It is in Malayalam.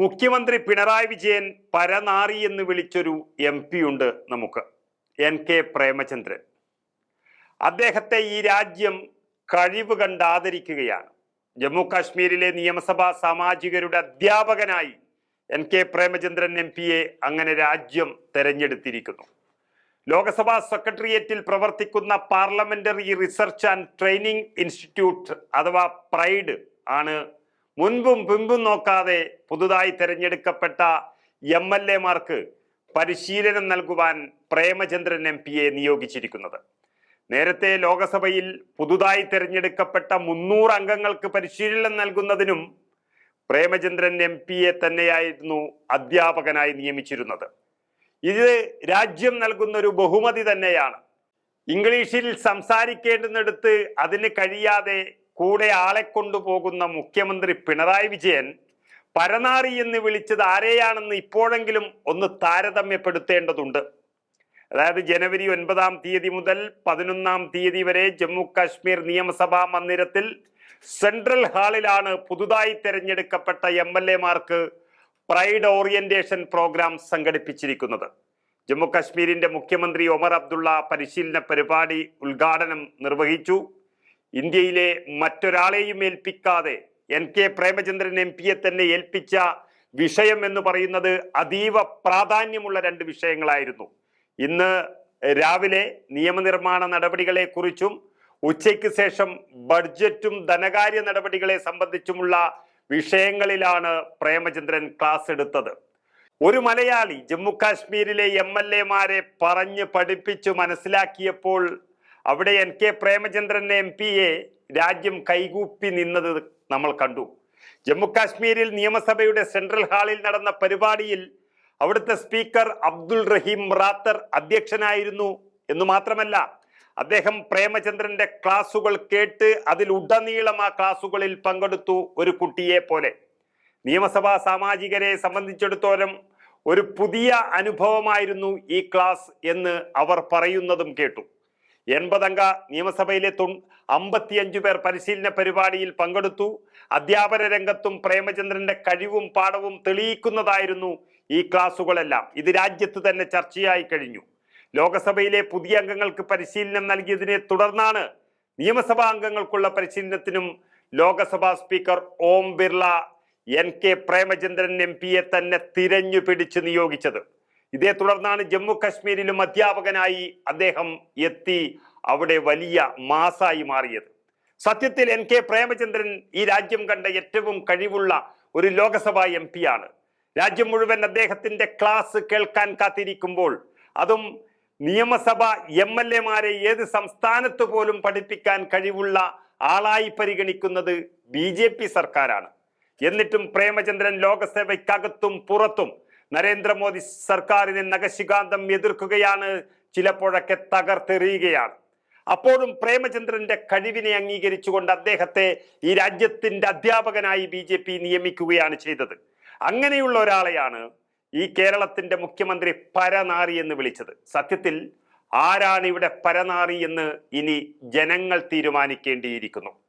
മുഖ്യമന്ത്രി പിണറായി വിജയൻ പരനാറി എന്ന് വിളിച്ചൊരു എം ഉണ്ട് നമുക്ക് എൻ കെ പ്രേമചന്ദ്രൻ. അദ്ദേഹത്തെ ഈ രാജ്യം കഴിവ് കണ്ട് ആദരിക്കുകയാണ്. ജമ്മു കാശ്മീരിലെ നിയമസഭാ സാമാജികരുടെ അധ്യാപകനായി എൻ കെ പ്രേമചന്ദ്രൻ എം പിയെ അങ്ങനെ രാജ്യം തെരഞ്ഞെടുത്തിരിക്കുന്നു. ലോക്സഭാ സെക്രട്ടേറിയറ്റിൽ പ്രവർത്തിക്കുന്ന parliamentary research and training institute അഥവാ പ്രൈഡ് ആണ് മുൻപും പിമ്പും നോക്കാതെ പുതുതായി തിരഞ്ഞെടുക്കപ്പെട്ട എം എൽ എമാർക്ക് പരിശീലനം നൽകുവാൻ പ്രേമചന്ദ്രൻ എം പിയെ നിയോഗിച്ചിരിക്കുന്നത്. നേരത്തെ ലോകസഭയിൽ പുതുതായി തിരഞ്ഞെടുക്കപ്പെട്ട മുന്നൂറ് അംഗങ്ങൾക്ക് പരിശീലനം നൽകുന്നതിനും പ്രേമചന്ദ്രൻ എം പിയെ തന്നെയായിരുന്നു അധ്യാപകനായി നിയമിച്ചിരുന്നത്. ഇത് രാജ്യം നൽകുന്ന ഒരു ബഹുമതി തന്നെയാണ്. ഇംഗ്ലീഷിൽ സംസാരിക്കേണ്ടുന്നിടത്ത് അതിന് കഴിയാതെ കൂടെ ആളെ കൊണ്ടുപോകുന്ന മുഖ്യമന്ത്രി പിണറായി വിജയൻ പരനാറി എന്ന് വിളിച്ചത് ആരെയാണെന്ന് ഇപ്പോഴെങ്കിലും ഒന്ന് താരതമ്യപ്പെടുത്തേണ്ടതുണ്ട്. അതായത് ജനുവരി ഒൻപതാം തീയതി മുതൽ പതിനൊന്നാം തീയതി വരെ ജമ്മു കാശ്മീർ നിയമസഭാ മന്ദിരത്തിൽ സെൻട്രൽ ഹാളിലാണ് പുതുതായി തെരഞ്ഞെടുക്കപ്പെട്ട എം എൽ എമാർക്ക് പ്രൈഡ് ഓറിയന്റേഷൻ പ്രോഗ്രാം സംഘടിപ്പിച്ചിരിക്കുന്നത്. ജമ്മു കാശ്മീരിന്റെ മുഖ്യമന്ത്രി ഒമർ അബ്ദുള്ള പരിശീലന പരിപാടി ഉദ്ഘാടനം നിർവഹിച്ചു. ഇന്ത്യയിലെ മറ്റൊരാളെയും ഏൽപ്പിക്കാതെ എൻ കെ പ്രേമചന്ദ്രൻ എം പിയെ തന്നെ ഏൽപ്പിച്ച വിഷയം എന്ന് പറയുന്നത് അതീവ പ്രാധാന്യമുള്ള രണ്ട് വിഷയങ്ങളായിരുന്നു. ഇന്ന് രാവിലെ നിയമനിർമ്മാണ നടപടികളെ കുറിച്ചും ഉച്ചയ്ക്ക് ശേഷം ബഡ്ജറ്റും ധനകാര്യ നടപടികളെ സംബന്ധിച്ചുമുള്ള വിഷയങ്ങളിലാണ് പ്രേമചന്ദ്രൻ ക്ലാസ് എടുത്തത്. ഒരു മലയാളി ജമ്മു കാശ്മീരിലെ എം എൽ എമാരെ പറഞ്ഞ് പഠിപ്പിച്ചു മനസ്സിലാക്കിയപ്പോൾ അവിടെ എൻ കെ പ്രേമചന്ദ്രൻ എം പിയെ രാജ്യം കൈകൂപ്പി നിന്നത് നമ്മൾ കണ്ടു. ജമ്മുകാശ്മീരിൽ നിയമസഭയുടെ സെൻട്രൽ ഹാളിൽ നടന്ന പരിപാടിയിൽ അവിടുത്തെ സ്പീക്കർ അബ്ദുൾ റഹീം റാത്തർ അധ്യക്ഷനായിരുന്നു എന്ന് മാത്രമല്ല അദ്ദേഹം പ്രേമചന്ദ്രന്റെ ക്ലാസുകൾ കേട്ട് അതിൽ ഉടനീളം ആ ക്ലാസുകളിൽ പങ്കെടുത്തു ഒരു കുട്ടിയെ പോലെ. നിയമസഭാ സാമാജികരെ സംബന്ധിച്ചിടത്തോളം ഒരു പുതിയ അനുഭവമായിരുന്നു ഈ ക്ലാസ് എന്ന് അവർ പറയുന്നതും കേട്ടു. എൺപതംഗ നിയമസഭയിലെ തൊ അമ്പത്തിയഞ്ചു പേർ പരിശീലന പരിപാടിയിൽ പങ്കെടുത്തു. അധ്യാപന രംഗത്തും പ്രേമചന്ദ്രന്റെ കഴിവും പാഠവും തെളിയിക്കുന്നതായിരുന്നു ഈ ക്ലാസുകളെല്ലാം. ഇത് രാജ്യത്ത് തന്നെ ചർച്ചയായി കഴിഞ്ഞു. ലോകസഭയിലെ പുതിയ അംഗങ്ങൾക്ക് പരിശീലനം നൽകിയതിനെ തുടർന്നാണ് നിയമസഭാ അംഗങ്ങൾക്കുള്ള പരിശീലനത്തിനും Lok Sabha speaker Om Birla N K Premachandran M പിയെ തന്നെ തിരഞ്ഞു പിടിച്ച് നിയോഗിച്ചത്. ഇതേ തുടർന്നാണ് ജമ്മു കശ്മീരിലും അധ്യാപകനായി അദ്ദേഹം എത്തി അവിടെ വലിയ മാസായി മാറിയത്. സത്യത്തിൽ എൻ കെ പ്രേമചന്ദ്രൻ ഈ രാജ്യം കണ്ട ഏറ്റവും കഴിവുള്ള ഒരു ലോകസഭാ എം ആണ് രാജ്യം മുഴുവൻ അദ്ദേഹത്തിന്റെ ക്ലാസ് കേൾക്കാൻ കാത്തിരിക്കുമ്പോൾ അതും നിയമസഭ എം എൽ എമാരെ ഏത് സംസ്ഥാനത്ത് പോലും പഠിപ്പിക്കാൻ കഴിവുള്ള ആളായി പരിഗണിക്കുന്നത് ബി സർക്കാരാണ്. എന്നിട്ടും പ്രേമചന്ദ്രൻ ലോകസഭയ്ക്കകത്തും പുറത്തും നരേന്ദ്രമോദി സർക്കാരിനെ നഖശികാന്തം എതിർക്കുകയാണ്. ചിലപ്പോഴൊക്കെ തകർത്തെറിയുകയാണ്. അപ്പോഴും പ്രേമചന്ദ്രന്റെ കഴിവിനെ അംഗീകരിച്ചുകൊണ്ട് അദ്ദേഹത്തെ ഈ രാജ്യത്തിന്റെ അധ്യാപകനായി ബി ജെ പി നിയമിക്കുകയാണ് ചെയ്തത്. അങ്ങനെയുള്ള ഒരാളെയാണ് ഈ കേരളത്തിന്റെ മുഖ്യമന്ത്രി പരനാറി എന്ന് വിളിച്ചത്. സത്യത്തിൽ ആരാണ് ഇവിടെ പരനാറി എന്ന് ഇനി ജനങ്ങൾ തീരുമാനിക്കേണ്ടിയിരിക്കുന്നു.